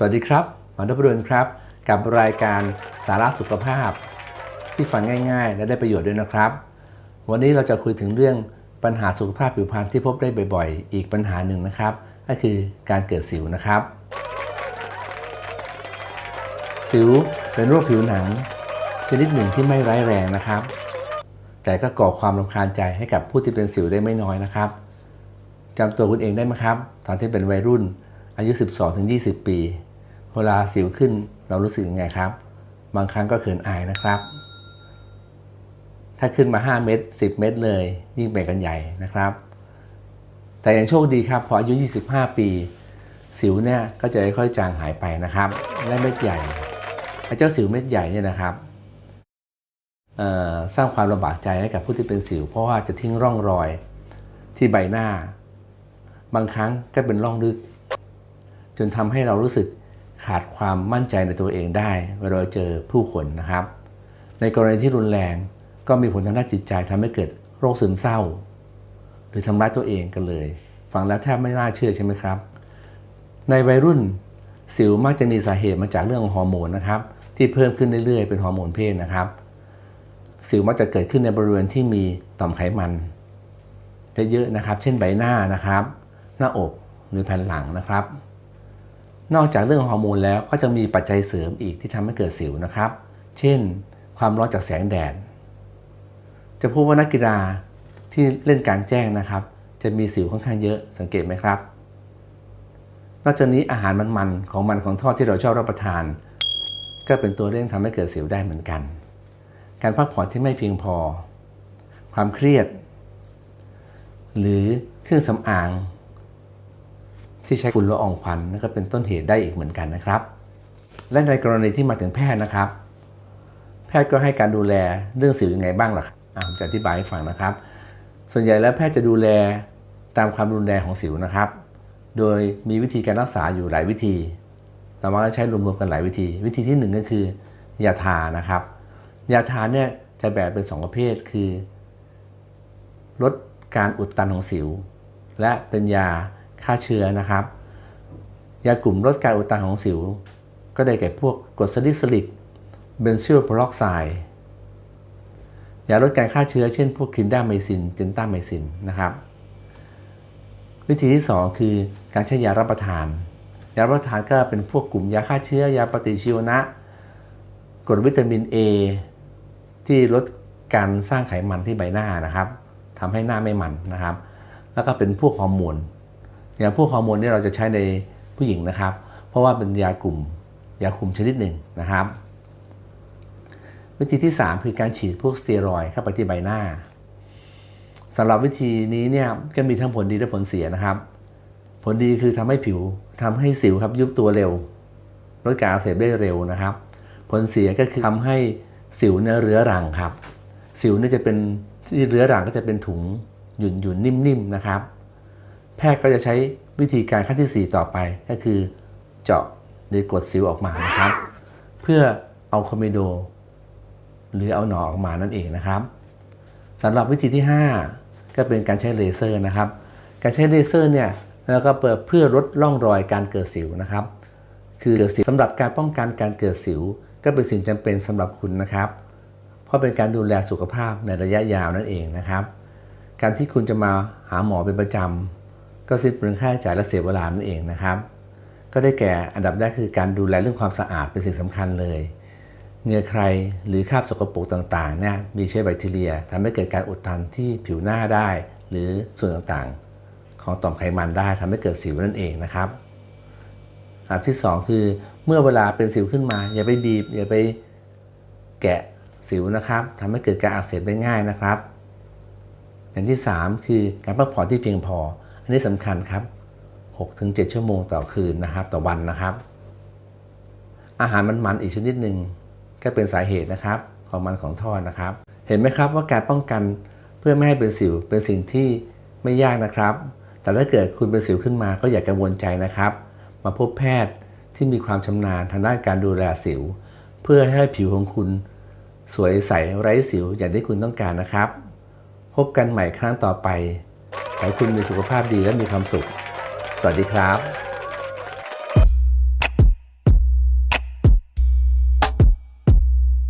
สวัสดีครับหมอดบรุนครับ กับรายการสาระสุขภาพ ที่ฟังง่ายๆ และได้ประโยชน์ด้วยนะครับ วันนี้เราจะคุยถึงเรื่องปัญหาสุขภาพผิวพรรณที่พบได้บ่อยๆ อีกปัญหาหนึ่งนะครับ ก็คือการเกิดสิวนะครับ สิวเป็นโรคผิวหนัง ชนิดหนึ่งที่ไม่ร้ายแรงนะครับ แต่ก็ก่อความรำคาญใจให้กับผู้ที่เป็นสิวได้ไม่น้อยนะครับจำตัวคุณเองได้ไหมครับ ตอนที่เป็นวัยรุ่นอายุ 12-20 ปี เวลาสิวขึ้นเรารู้สึกยังไงครับ บางครั้งก็เขินอายนะครับ ถ้าขึ้นมา 5 เมตร10 เมตรเลย ยิ่งไปกันใหญ่นะครับ แต่ยังโชคดีครับพออายุ 25 ปี สิวเนี่ยก็จะค่อยๆจางหายไปนะครับและเม็ดใหญ่ไอ้เจ้าสิวเม็ดใหญ่เนี่ยนะครับสร้างความลำบากใจให้กับผู้ที่เป็นสิว เพราะว่าจะทิ้งร่องรอยที่ใบหน้า บางครั้งก็เป็นร่องลึก จนทำให้เรารู้สึก ขาดความมั่นใจในตัวเองได้เวลาเราเจอผู้คนนะครับ ในกรณีที่รุนแรงก็มีผลทางด้านจิตใจทำให้เกิดโรคซึมเศร้า หรือทำร้ายตัวเองกันเลย ฟังแล้วแทบไม่น่าเชื่อใช่ไหมครับ ในวัยรุ่นสิวมักจะมีสาเหตุมาจากเรื่องของฮอร์โมนนะครับ ที่เพิ่มขึ้นเรื่อยๆ เป็นฮอร์โมนเพศนะครับ สิวมักจะเกิดขึ้นในบริเวณที่มีต่อมไขมันเยอะๆนะครับ เช่นใบหน้านะครับ หน้าอกหรือแผ่นหลังนะครับ นอกจากเรื่องฮอร์โมนแล้วก็จะมีปัจจัยเสริมอีกที่ทำให้เกิดสิวนะครับ เช่น ความร้อนจากแสงแดด จะพบว่านักกีฬาที่เล่นกลารแจ้งนะครับ จะมีสิวค่อนข้างเยอะสังเกตไหมครับ นอกจากนี้อาหารมันๆของมันของทอดที่เราชอบรับประทาน ก็เป็นตัวเร่งทำให้เกิดสิวได้เหมือนกัน การพักผ่อนที่ไม่เพียงพอ ความเครียด หรือเครื่องสำอาง ที่ใช้ฝุ่นละอองควันนั่นก็เป็นต้นเหตุได้อีกเหมือนกันนะครับ และในกรณีที่มาถึงแพทย์นะครับ แพทย์ก็ให้การดูแลเรื่องสิวยังไงบ้างล่ะผมจะอธิบายให้ฟังนะครับ ส่วนใหญ่แล้วแพทย์จะดูแลตามความรุนแรงของสิวนะครับ โดยมีวิธีการรักษาอยู่หลายวิธี เรามักจะใช้รวมๆกันหลายวิธี วิธีที่หนึ่งก็คือยาทานะครับ ยาทาเนี่ยจะแบ่งเป็นสองประเภทคือ ลดการอุดตันของสิว และเป็นยา ฆ่าเชื้อนะครับ ยากลุ่มลดการอุดตันของสิว ก็ได้แก่พวกกรดซาลิซิลิกเบนซิลโพรอกไซด์ยาลดการฆ่าเชื้อเช่นพวกคินดาไมซินเจนต้าไมซินนะครับ วิธีที่ 2 คือการใช้ยารับประทาน ยารับประทานก็เป็นพวกกลุ่มยาฆ่าเชื้อยาปฏิชีวนะกรดวิตามิน A ที่ลดการสร้างไขมันที่ใบหน้านะครับทำให้หน้าไม่มันนะครับ แล้วก็เป็นพวกฮอร์โมน อย่างพวกฮอร์โมนนี่เราจะใช้ในผู้หญิงนะครับ เพราะว่าเป็นยากลุ่มยาคุมชนิดหนึ่งนะครับ วิธีที่ 3 คือการฉีดพวกสเตียรอยเข้าไปที่ใบหน้าสำหรับวิธีนี้เนี่ยก็มีทั้งผลดีและผลเสียนะครับ ผลดีคือทำให้ผิวทำให้สิวครับยุบตัวเร็วลดการอักเสบได้เร็วนะครับ ผลเสียก็คือทำให้สิวเนื้อเรื้อรังครับ สิวเนี่ยจะเป็นที่เรื้อรังก็จะเป็นถุงหยุ่นหยุ่นนิ่มๆนะครับ แพทย์ก็จะใช้วิธีการขั้นที่ 4 ต่อไป ก็คือเจาะหรือกดสิวออกมานะครับ เพื่อเอาคอมเมโด หรือเอาหนอออกมานั่นเองนะครับสำหรับวิธีที่ 5 ก็เป็นการใช้เลเซอร์นะครับ การใช้เลเซอร์เนี่ยแล้วก็เปิดเพื่อลดร่องรอยการเกิดสิวนะครับ คือเกิดสิวสำหรับการป้องกันการเกิดสิว ก็เป็นสิ่งจำเป็นสำหรับคุณนะครับ เพราะเป็นการดูแลสุขภาพในระยะยาวนั่นเองนะครับ การที่คุณจะมาหาหมอเป็นประจำ ก็สิ้นเปลืองค่าใช้จ่ายและเสียเวลานั่นเองนะครับ ก็ได้แก่อันดับแรกคือการดูแลเรื่องความสะอาดเป็นสิ่งสำคัญเลยเหงื่อใครหรือคราบสกปรกต่างๆเนี่ยมีเชื้อแบคทีเรียทำให้เกิดการอุดตันที่ผิวหน้าได้ หรือส่วนต่างๆ ของต่อมไขมันได้ทำให้เกิดสิวนั่นเองนะครับอันดับที่ 2 คือเมื่อเวลาเป็นสิวขึ้นมา อย่าไปบีบอย่าไปแกะสิวนะครับทำให้เกิดการอักเสบได้ง่ายนะครับ อย่างที่ 3 คือการพักผ่อนที่เพียงพอ อันนี้สำคัญครับ 6-7 ชั่วโมงต่อคืนนะครับ ต่อวันนะครับ อาหารมันๆอีกชนิดหนึ่งก็เป็นสาเหตุนะครับของมันของทอดนะครับ เห็นไหมครับว่าการป้องกันเพื่อไม่ให้เป็นสิวเป็นสิ่งที่ไม่ยากนะครับ แต่ถ้าเกิดคุณเป็นสิวขึ้นมาก็อย่ากังวลใจนะครับ มาพบแพทย์ที่มีความชำนาญทางด้านการดูแลสิว เพื่อให้ผิวของคุณสวยใสไร้สิวอย่างที่คุณต้องการนะครับ พบกันใหม่ครั้งต่อไป ขอให้คุณมีสุขภาพดีและมีความสุข สวัสดีครับ